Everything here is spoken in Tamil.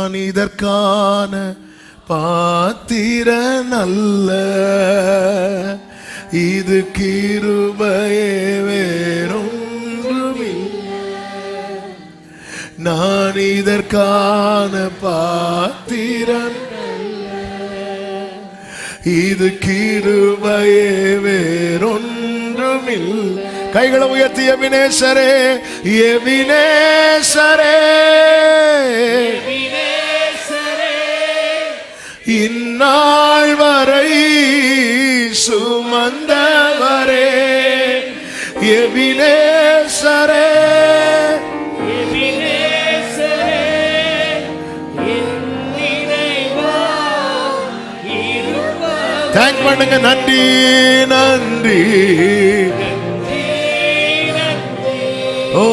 நான் இதற்கான பாத்திர நல்ல இது கிருபையே வேறொன்றுமில்லை. நான் இதற்கான பாத்திரன் இது கிருபையே வேறொன்றுமில் கைகளை உயர்த்தி எபினேசரே எபினேசரே. இந்நாள் வரை சுமந்தவரே எவிலே சரே தேங்க் பண்ணுங்க. நன்றி நன்றி. ஓ